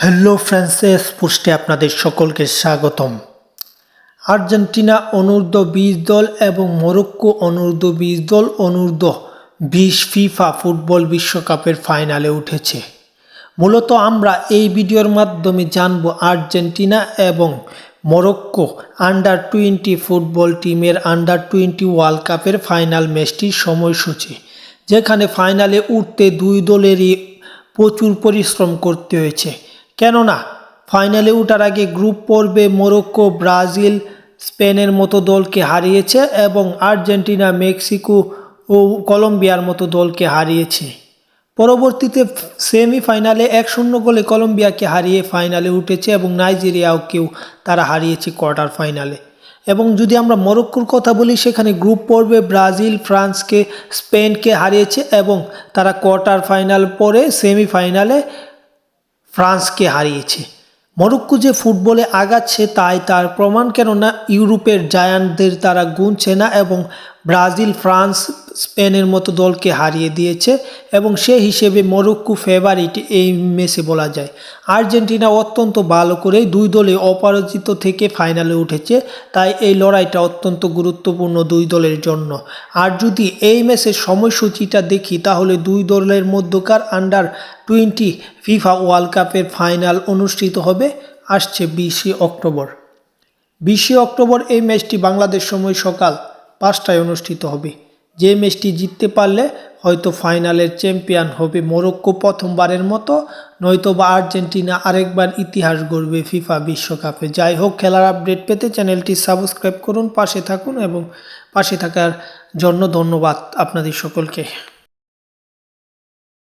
Hello Frances পোস্টে আপনাদের সকলকে স্বাগতম। আর্জেন্টিনা অনূর্ধ্ব বিশ দল এবং মরক্কো অনূর্ধ্ব বিশ দল অনূর্ধ্ব বিশ ফিফা ফুটবল বিশ্বকাপের ফাইনালে উঠেছে। মূলত আমরা এই ভিডিওর মাধ্যমে জানব আর্জেন্টিনা এবং মরক্কো আন্ডার টোয়েন্টি ফুটবল টিমের আন্ডার টোয়েন্টি ওয়ার্ল্ড কাপের ফাইনাল ম্যাচটির সময়সূচি, যেখানে ফাইনালে উঠতে দুই দলেরই প্রচুর পরিশ্রম করতে হয়েছে। কেননা, ফাইনালে ওঠার আগে গ্রুপ পর্বে মোরক্কো, ব্রাজিল, স্পেনের মতো দলকে হারিয়েছে এবং আর্জেন্টিনা, মেক্সিকো ও কলম্বিয়ার মতো দলকে হারিয়েছে। পরবর্তীতে সেমিফাইনালে এক শূন্য গোলে কলম্বিয়াকে হারিয়ে ফাইনালে উঠেছে এবং নাইজেরিয়াকেও তারা হারিয়েছে কোয়ার্টার ফাইনালে। এবং যদি আমরা মরক্কোর কথা বলি, সেখানে গ্রুপ পর্বে ব্রাজিল, ফ্রান্সকে, স্পেনকে হারিয়েছে এবং তারা কোয়ার্টার ফাইনাল পরে সেমিফাইনালে ফ্রান্সকে হারিয়েছে। মরক্কো যে ফুটবলে আগাচ্ছে তাই তার প্রমাণ কেননা ইউরোপের জায়ান্টদের তারা গুনছে না এবং ব্রাজিল, ফ্রান্স, স্পেনের মতো দলকে হারিয়ে দিয়েছে এবং সে হিসেবে মরক্কো ফেভারিট এই ম্যাচে বলা যায়। আর্জেন্টিনা অত্যন্ত ভালো করে দুই দলে অপরাজিত থেকে ফাইনালে উঠেছে, তাই এই লড়াইটা অত্যন্ত গুরুত্বপূর্ণ দুই দলের জন্য। আর যদি এই ম্যাচের সময়সূচিটা দেখি, তাহলে দুই দলের মধ্যকার আন্ডার টোয়েন্টি ফিফা ওয়ার্ল্ড কাপের ফাইনাল অনুষ্ঠিত হবে, আসছে বিশে অক্টোবর। বিশে অক্টোবর এই ম্যাচটি বাংলাদেশ সময় সকাল পাঁচটায় অনুষ্ঠিত হবে। যে ম্যাচটি জিততে পারলে হয়তো ফাইনালের চ্যাম্পিয়ন হবে মোরক্কো প্রথমবারের মতো নয়তো বা আর্জেন্টিনা আরেকবার ইতিহাস গড়বে ফিফা বিশ্বকাপে। যাই হোক, খেলার আপডেট পেতে চ্যানেলটি সাবস্ক্রাইব করুন, পাশে থাকুন এবং পাশে থাকার জন্য ধন্যবাদ আপনাদের সকলকে।